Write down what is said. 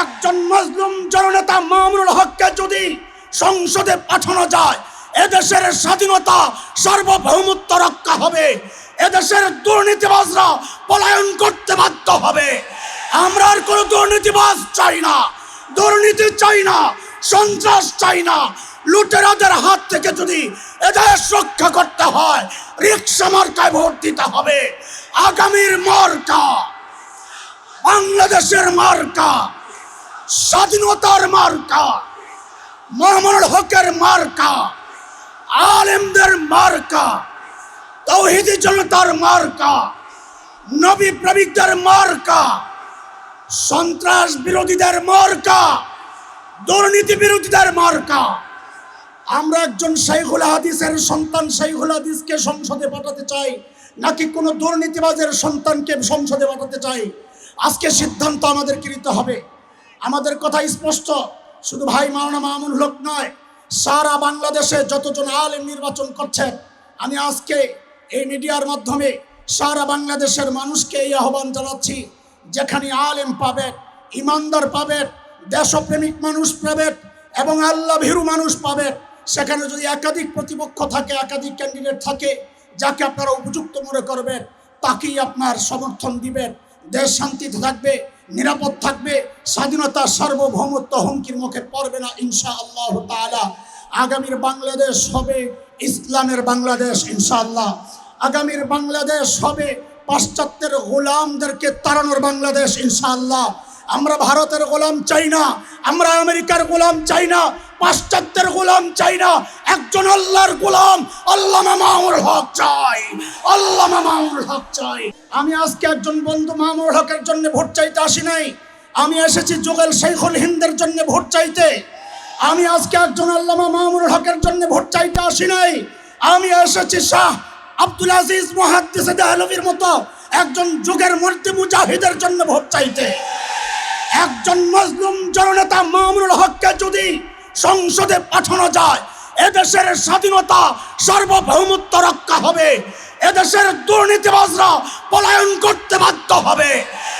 একজন মজলুম জননেতা মামুনুল হককে যদি সংসদে পাঠানো যায়, এদেশের স্বাধীনতা সার্বভৌমত্ব রক্ষা হবে, এদেশের দুর্নীতিবাজরা পলায়ন করতে বাধ্য হবে। আমরা আর কোনো দুর্নীতিবাজ চাই না, দুর্নীতি চাই না, সন্ত্রাস চাই না। লুটেরাদের হাত থেকে যদি এদেশ রক্ষা করতে হয় রিক্সা মার্কায় ভোট দিতে হবে। আগামীর মার্কা, বাংলাদেশের মার্কা স্বাধীনতার মার্কা মোহাম্মদ হকের মার্কা, আলেমদের মার্কা, তৌহিদি জনতার মার্কা, নবী প্রেমিকদের মার্কা, সন্ত্রাস বিরোধীদের মার্কা, দুর্নীতি বিরোধীদের মার্কা। আমরা একজন শাইখুল হাদিসের সন্তান, শাইখুল হাদিসকে সংসদে পাঠাতে চাই, নাকি কোনো দুর্নীতিবাজের সন্তানকে সংসদে পাঠাতে চাই? আজকে সিদ্ধান্ত আমাদেরকে নিতে হবে? আমাদের কথা স্পষ্ট। শুধু ভাই মাওনা মামুন হক নয়, সারা বাংলাদেশে যতজন আলেম নির্বাচন করছেন আমি আজকে এই মিডিয়ার মাধ্যমে সারা বাংলাদেশের মানুষকে এই আহ্বান জানাচ্ছি, যেখানে আলেম পাবেন ইমানদার পাবেন দেশপ্রেমিক মানুষ পাবেন এবং আল্লাহ ভীরু মানুষ পাবেন সেখানে যদি একাধিক প্রতিপক্ষ থাকে, একাধিক ক্যান্ডিডেট থাকে, যাকে আপনারা উপযুক্ত মনে করবেন, তাকেই আপনার সমর্থন দিবেন। দেশ শান্তিতে থাকবে নিরাপদ থাকবে, স্বাধীনতা, সার্বভৌমত্ব হুমকির মুখে পড়বে না ইনশা আল্লাহ তালা আগামীর বাংলাদেশ হবে ইসলামের বাংলাদেশ ইনশাআল্লাহ। আগামীর বাংলাদেশ হবে পাশ্চাত্যের গোলামদেরকে তাড়ানোর বাংলাদেশ ইনশাআল্লাহ। আমরা ভারতের গোলাম চাই না, আমরা আমেরিকার গোলাম চাই না পাশ্চাত্যের গোলাম চাই না। একজন আল্লাহর গোলাম আল্লাহ মামুল হক চাই। আল্লাহ মামুর হক চাই। আমি আজকে একজন বন্ধু মামুর হকের জন্য ভোট চাইতে আসি নাই। আমি এসেছি জুগল শেখুল হিন্দের জন্য ভোট চাইতে। আমি আজকে একজন আল্লামা মামুর হকের জন্য ভোট চাইতে আসি নাই। আমি এসেছি শাহ আব্দুল আজিজ মহাদ্দিস দেহলভির মতো একজন যুগের মূর্তি মুজাহিদের জন্য ভোট চাইতে। একজন মজলুম জননেতা মামুনুল হককে যদি সংসদে পাঠানো যায়। এদেশের স্বাধীনতা সার্বভৌমত্ব রক্ষা হবে। এদেশের দুর্নীতিবাজরা পলায়ন করতে বাধ্য হবে।